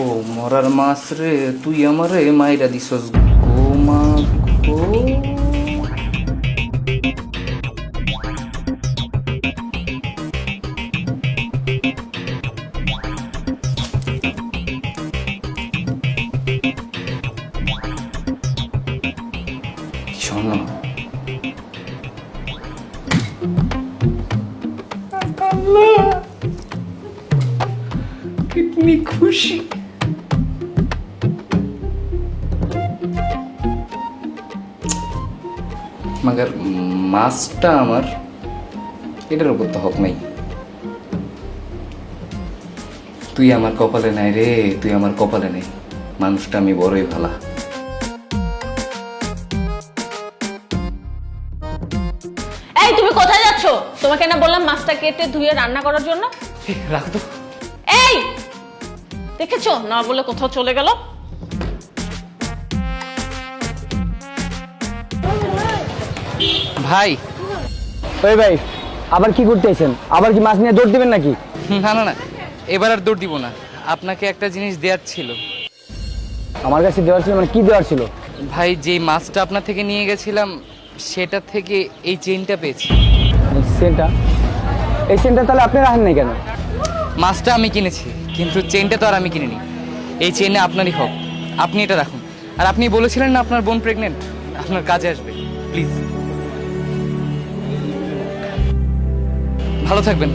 ও মরার মাছ রে তুই আমার আমারে মাইরা দিছস গো মা গো। কিতনি খুশি। মাগার মাছটা আমার এটার উপর তো হক নাই। তুই আমার কপালে নাই রে তুই আমার কপালে নেই। মানুষটা আমি বড়ই ভালা। এই তুমি কোথায় যাচ্ছ? তোমাকে না বললাম মাছটা কেটে ধুয়ে রান্না করার জন্য? এ, রাখ তো। এই! দেখেছ? না বলে কোথাও চলে গেল। ভাই। ওই ভাই আবার কি করতেছেন আবার কি মাছ নিয়ে দৌড় দিবেন নাকি? না না না এবার আর দৌড় দিব না। আপনাকে একটা জিনিস দেওয়ার ছিল। আমার কাছে দেওয়ার ছিল মানে কি দেওয়ার ছিল? ভাই যেই মাছটা আপনার থেকে নিয়ে গেছিলাম সেটা থেকে এই চেইনটা পেয়েছি। এই সেন্টটা এই সেন্টটা তাহলে আপনি রাখেন নাই কেন? মাছটা আমি কিনেছি কিন্তু চেইনটা তো আর আমি কিনিনি। এই চেইনে আপনারই হক। আপনি এটা রাখুন। আর আপনি বলেছিলেন না আপনার বোন প্রেগনেন্ট আপনার কাজে আসবে প্লিজ ভালো থাকবেন।